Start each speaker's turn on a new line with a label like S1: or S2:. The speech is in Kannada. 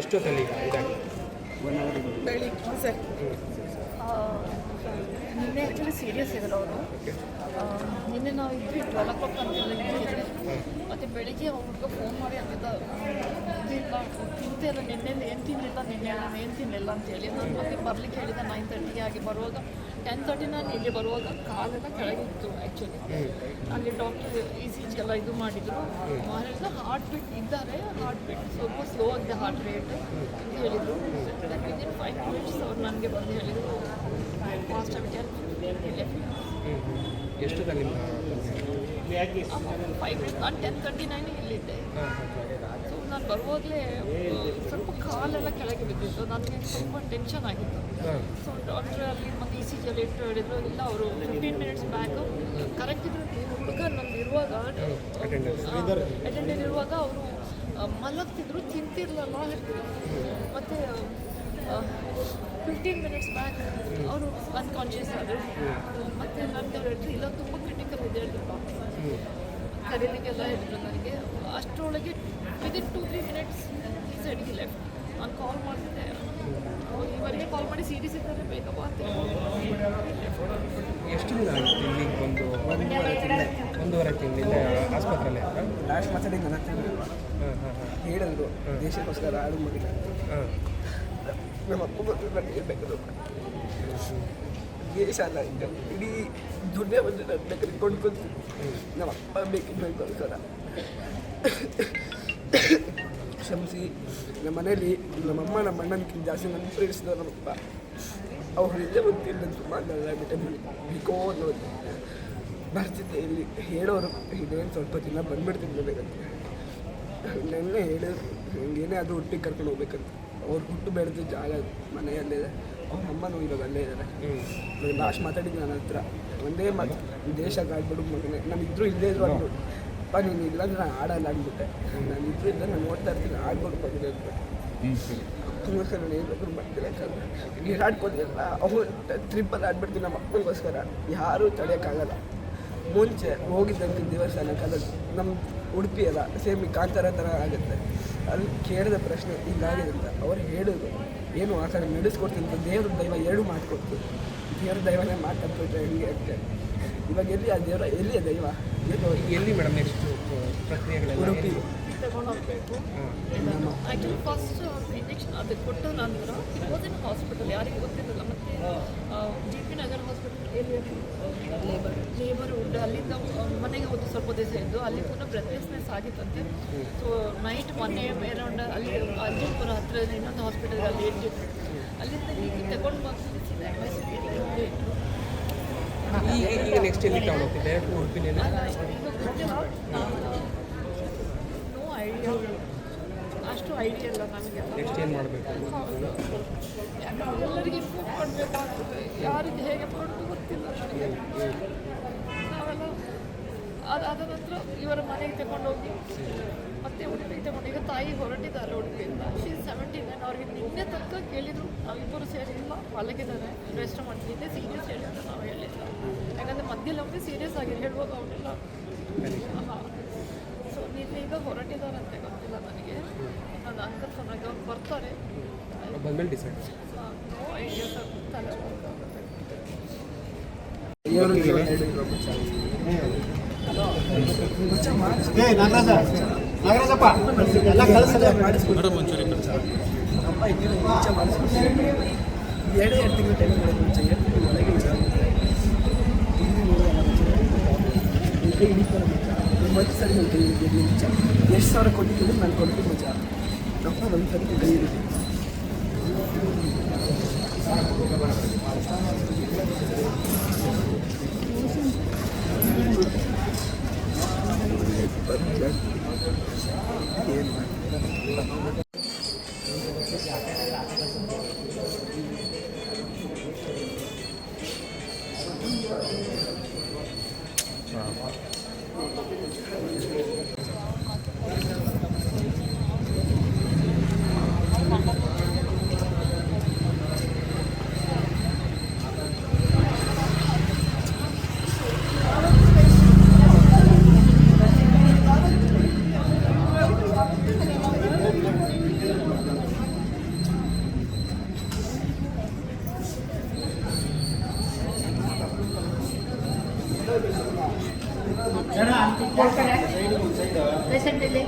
S1: ಎಷ್ಟೊತ್ತಲ್ಲಿ
S2: ಬೆಳಿಗ್ಗೆ ಸರ್
S3: ನಿನ್ನೆ ಆ್ಯಕ್ಚುಲಿ ಸೀರಿಯಸ್ ಇದ್ರು ಅವರು. ನಿನ್ನೆ ನಾವು ಇದ್ವಿ ಟ್ವೆಲ್ ಓ ಕ್ಲಾಕ್ ಇದ್ದಿದ್ರೆ ಮತ್ತು ಬೆಳಿಗ್ಗೆ ಅವ್ರಿಗೆ ಫೋನ್ ಮಾಡಿ ಅಂತಿದ್ದ ಇದಿಲ್ಲ ತಿಂತಿಲ್ಲ, ನಿನ್ನೆ ಏನು ತಿನ್ನಿಲ್ಲ ನಿನ್ನೆ ನಾನು ಏನು ತಿನ್ನಿಲ್ಲ ಅಂತೇಳಿ ನಾನು ಮತ್ತೆ ಬರ್ಲಿಕ್ಕೆ ಹೇಳಿದೆ ನೈನ್ ತರ್ಟಿಗೆ ಆಗಿ ಬರುವಾಗ ಟೆನ್ ತರ್ಟಿ ನಾನು ಇಲ್ಲಿ ಬರುವಾಗ ಕಾಲೆಲ್ಲ ಕೆಳಗಿತ್ತು ಆ್ಯಕ್ಚುಲಿ ಅಲ್ಲಿ ಡಾಕ್ಟರ್ ಇ ಸಿ ಜಿ ಎಲ್ಲ ಇದು ಮಾಡಿದರು. ಮಾಡಿದ್ರೆ ಹಾರ್ಟ್ ಬೀಟ್ ಇದ್ದಾರೆ ಹಾರ್ಟ್ ಬೀಟ್ ಸ್ವಲ್ಪ ಸ್ಲೋ ಆಗಿದೆ ಹಾರ್ಟ್ ರೇಟ್ ಅಂತ ಹೇಳಿದರು. ವಿದಿನ್ ಫೈವ್ ಮಿನಿಟ್ಸ್ ಅವ್ರು ನನಗೆ ಬಂದು ಹೇಳಿದರು ಫಾಸ್ಟ್ ಆಗಿ
S1: ಎಷ್ಟು
S3: ಫೈವ್ ಮಿನಿಟ್ಸ್ ನಾನು ಟೆನ್ ತರ್ಟಿ ನೈನ್ ಇಲ್ಲಿದ್ದೆ. ಸೊ ನಾನು ಬರುವಾಗಲೇ ಕಾಲೆಲ್ಲ ಕೆಳಗೆ ಬಿದ್ದಿತ್ತು. ನನಗೆ ತುಂಬ ಟೆನ್ಷನ್ ಆಗಿತ್ತು. ಸೊ ಡಾಕ್ಟ್ರ್ ಅಲ್ಲಿ ಮತ್ತೆ ಇ ಸಿ ಜಿಯಲ್ಲಿ ಇಟ್ಟು ಹೇಳಿದ್ರು. ಇಲ್ಲ ಅವರು ಫಿಫ್ಟೀನ್ ಮಿನಿಟ್ಸ್ ಬ್ಯಾಕ್ ಕರೆಕ್ಟ್ ಇದ್ರು ಹುಡುಗ ನಮ್ದು ಇರುವಾಗ ಅಟೆಂಡೆಂಟ್ ಇರುವಾಗ ಅವರು ಮಲಗ್ತಿದ್ರು ತಿಂತಿರ್ಲಲ್ಲ ಮತ್ತು ಫಿಫ್ಟೀನ್ ಮಿನಿಟ್ಸ್ ಬ್ಯಾಕ್ ಅವರು ಅನ್ಕಾನ್ಷಿಯಸ್ ಆದರು. ಮತ್ತು ನನಗೆ ಅವ್ರು ಹೇಳಿದ್ರು ಇಲ್ಲ ತುಂಬ ಕ್ರಿಟಿಕಲ್ ಇದೆ ಹೇಳಿದ್ರು ಕರೀಲಿಕ್ಕೆಲ್ಲ ಹೇಳಿದ್ರು ನನಗೆ. ಅಷ್ಟರೊಳಗೆ ವಿದಿನ್ ಟೂ ತ್ರೀ ಮಿನಿಟ್ಸ್ ಈ ಸೈಡ್ಗೆ ಲೆಫ್ಟ್ ನಾನು ಕಾಲ್ ಮಾಡ್ತಿದ್ದೆ. ಇವರಿಗೆ ಕಾಲ್ ಮಾಡಿ ಸೀರಿಯಸ್ ಇದ್ದಾರೆ ಅಂತ
S1: ಎಷ್ಟು ದಿನ ಆಗಿತ್ತು ಇಲ್ಲಿಗೆ ಬಂದು
S2: ಒಂದೂವರೆ ತಿಂಗಳು
S1: ಒಂದೂವರೆ ತಿಂಗಳಿಂದ ಆಸ್ಪತ್ರೆಯಲ್ಲಿ ಆಯ್ತಾ
S2: ಲಾಸ್ಟ್ ಮಾತಾಡಿ ನನ್ನ ಹತ್ರ
S1: ಹಾಂ ಹಾಂ ಹಾಂ.
S2: ಹೇಳಿದ್ರು ದೇಶಕ್ಕೋಸ್ಕರ ಆಡು ಮಾಡಿಲ್ಲ
S1: ಹಾಂ.
S2: ನಮ್ಮ ಅಪ್ಪ ಬಂದು ಬೇಕಾದ್ರು ದೇಶ ಅಲ್ಲ ಈಗ ಇಡೀ ದುಡ್ಡೇ ಬಂದು ನನ್ನ ಬೇಕಾದ್ರೆ ಕೊಂಡ್ಕೊಂತೀನಿ ನಮ್ಮ ಅಪ್ಪ ಬೇಕಿದ್ದ ಕ್ಷಮಿಸಿ. ನಮ್ಮ ಮನೇಲಿ ನಮ್ಮಮ್ಮ ನಮ್ಮ ಅಣ್ಣನಕ್ಕಿಂತ ಜಾಸ್ತಿ ನನ್ನ ಪ್ರೇರಿಸಿದ ನಮ್ಮಪ್ಪ ಅವ್ರು ಇಲ್ಲೇ ಬಂದು ನನ್ನ ತುಂಬ ಬಿಟ್ಟೆ ಬಿಕೋ ಅನ್ನೋದು. ಬರ್ತಿದ್ದೆ ಇಲ್ಲಿ ಹೇಳೋರು ಇದೇನು ಸ್ವಲ್ಪ ದಿನ ಬಂದ್ಬಿಡ್ತೀನಿ ಬೇಕಂತ ನೆನ್ನೆ ಹೇಳಿದ್ರು ಹಿಂಗೇನೇ ಅದು ಹುಟ್ಟಿಗೆ ಕರ್ಕೊಂಡು ಹೋಗ್ಬೇಕಂತ. ಅವ್ರು ಹುಟ್ಟು ಬೆಳೆದ ಜಾಗ ಮನೆಯಲ್ಲೇ ಅವ್ರ ಅಮ್ಮನೂ ಇವಾಗ ಅಲ್ಲೇ ಇದ್ದಾರೆ ಲಾಸ್ಟ್ ಮಾತಾಡಿದ್ದು ನನ್ನ ಹತ್ರ. ಒಂದೇ ಮಾತು ದೇಶ ಕಾಡ್ಬಿಡು ಮಗನೇ. ನಾನು ಇದ್ರೂ ಇಲ್ಲೇ ಇದ್ರು ಅಪ್ಪ, ನೀನು ಇಲ್ಲಾಂದ್ರೆ ನಾನು ಆಡಲ್ಲ ಅಂದ್ಬಿಟ್ಟೆ ನಾನು ಇದ್ರಿಂದ ನಾನು ನೋಡ್ತಾ ಇರ್ತೀನಿ ಆಡ್ಕೊಂಡು ಬಂದಿದೆ ಅಂದ್ಬಿಟ್ಟು ಅಪ್ಪನಿಗೋಸ್ಕರ ನಾನು ಏನಾದರೂ ಮಾಡ್ತೀನಿ ಯಾಕಂದ್ರೆ. ನೀರು ಆಡ್ಕೊಂಡಿರಲ್ಲ ಅವ್ರು ಟ್ರಿಪ್ಪಲ್ಲಿ ಆಡ್ಬಿಡ್ತೀನಿ ನಮ್ಮ ಅಪ್ಪನಿಗೋಸ್ಕರ. ಯಾರೂ ತಡೆಯೋಕ್ಕಾಗಲ್ಲ. ಮುಂಚೆ ಹೋಗಿದ್ದಂಥ ದಿವಸ ನಾನು ನಮ್ಮ ಉಡುಪಿ ಅಲ್ಲ, ಸೇಮ್ ಕಾಂತಾರ ಥರ ಆಗುತ್ತೆ. ಅಲ್ಲಿ ಕೇಳಿದ ಪ್ರಶ್ನೆ ಹಿಂಗಾಗಿದೆ ಅಂತ. ಅವ್ರು ಹೇಳೋದು, ಏನು ಆ ಕಡೆ ನಡೆಸ್ಕೊಡ್ತೀನಿ ಅಂತ. ದೇವ್ರ ದೈವ ಎರಡು ಮಾಡಿಕೊಡ್ತೀನಿ ಕೊಡ್ತು ದೇವ್ರ ದೈವನೇ ಮಾತಾಡ್ಬಿಟ್ರೆ ಹೆಂಗೆ ಅಂತ. ಇವಾಗ ಎಲ್ಲಿ ಆ ದೇವರ ಎಲ್ಲಿ ಅದ ಏನು
S1: ಎಲ್ಲಿ ಮೇಡಮ್ ನೆಕ್ಸ್ಟ್ ಪ್ರಕ್ರಿಯೆಗಳೆಲ್ಲ?
S2: ಉಡುಪಿ.
S3: ತಗೊಂಡು ಹೋಗಬೇಕು
S1: ಹಾಂ
S3: ಆ್ಯಕ್ಚುಲಿ ಫಸ್ಟ್ ಇಂಜೆಕ್ಷನ್ ಅದು ಕೊಟ್ಟ ನಂತರ ಇಟ್ ವಾಸ್ ಇನ್ ಹಾಸ್ಪಿಟಲ್ ಯಾರಿಗೂ ಗೊತ್ತಿರಲಿಲ್ಲ. ಮತ್ತು G P Nagar hospital labour labour ward ಅಲ್ಲಿಂದ ಮನೆಗೆ ಒಂದು ಸ್ವಲ್ಪ ದಿವಸ ಇದ್ದು ಅಲ್ಲಿ ಪುನಃ ಬ್ರೆತ್ಲೆಸ್ನೆಸ್ ಆಗಿತ್ತಂತೆ. ಸೊ ನೈಟ್ ಮೊನ್ನೆ ಅರೌಂಡ್ ಅಲ್ಲಿ ಅರ್ಜುನ್ಪುರ ಹತ್ರ ಇನ್ನೊಂದು ಹಾಸ್ಪಿಟಲ್ ಅಲ್ಲಿ ಇಟ್ಟಿದ್ರು ಅಲ್ಲಿಂದ ಹೀಗೆ ತಗೊಂಡು ಬಂದು ಇಟ್ಟರು
S1: ಈಗ ಈಗ ನೆಕ್ಸ್ಟ್ ಎಲ್ಲಿ ತಗೊಂಡು ಹೋಗ್ತಿದ್ದೆ ಉಡುಪಿನೇನೆ
S3: ನೋ ಐಡಿಯಾ ಅಷ್ಟು ಐಡಿಯಾ ಇಲ್ಲ ನಮಗೆ
S1: ನೆಕ್ಸ್ಟ್ ಏನು ಮಾಡಬೇಕು?
S3: ಯಾಕಂದ್ರೆ ಎಲ್ಲರಿಗೆ ಇನ್ಫಾರ್ಮ್ ಮಾಡಬೇಕಾಗ್ತದೆ ಯಾರಿಗೆ ಹೇಗೆ ಮಾಡೋದು ಗೊತ್ತಿಲ್ಲ. ನಾವೆಲ್ಲ ಅದಾದ ನಂತರ ಇವರ ಮನೆಗೆ ತಗೊಂಡೋಗಿ ಮತ್ತೆ ಉಡುಪಿಗೆ ತಗೊಂಡು ಈಗ ತಾಯಿ ಹೊರಟಿದ್ದಾರೆ ಉಡುಪಿಯಿಂದ ಶೀ ಸೆವೆಂಟಿ ನೈನ್ ಅವ್ರಿಗೆ ನಿನ್ನೆ ತನಕ ಕೇಳಿದ್ರು ನಾವಿಬ್ಬರು ಸೇರಿ ಇಲ್ಲ ಮಲಗಿದ್ದಾರೆ ರೆಸ್ಟ್ ಮಾಡಿ ನಿನ್ನೆ ಸೀರಿಯಸ್ ಹೇಳಿದ್ರು ನಾವು ಹೇಳಿಲ್ಲ. ಯಾಕಂದರೆ ಮಧ್ಯದಲ್ಲಿ ಒಮ್ಮೆ ಸೀರಿಯಸ್ ಆಗಿ ಹೇಳ್ಬೋದು ಅವರೆಲ್ಲ ಹಾಂ ಸೊ ನಿನ್ನೆ ಈಗ ಹೊರಟಿದ್ದಾರಂತೆ ಗೊತ್ತಿಲ್ಲ ನನಗೆ. ನನ್ನ ಅಂಕಲ್ ಫೋನ್ ಆಗಿ ಅವ್ರು ಬರ್ತಾರೆ. ನೋ ಐಡಿಯಾ ಸರ್ ತಲೆ
S4: ನಾಗರಾಜ. ನಾಗರಾಜಪ್ಪ ಎಲ್ಲ ಕಳಿಸಲ್ಲ
S2: ಮಾಡಿಸ್ಕೊಡು. ಅಪ್ಪ ಇನ್ನೂ ಮುಂಚೆ ಮಾಡಿಸ್ಕೊಡ್ತೀನಿ ಎರಡೇ ಎರಡು ತಿಂಗಳು ಟೈಮ್ ಕೊಡೋದು ಮುಂಚೆ ಎರಡು ತಿಂಗಳು ಒಳಗೆ ಮತ್ತೆ ಸರಿ ನಾನು ಮುಂಚೆ ಎಷ್ಟು ಸಾವಿರ ಕೊಟ್ಟಿದ್ದೀನಿ ನಾನು ಕೊಡ್ತೀನಿ ಮುಂಚೆ ಅಪ್ಪ ಒಂದು ಸರಿ ಕೈ
S3: ಪೇಷಂಟ್ ಇಲ್ಲಿ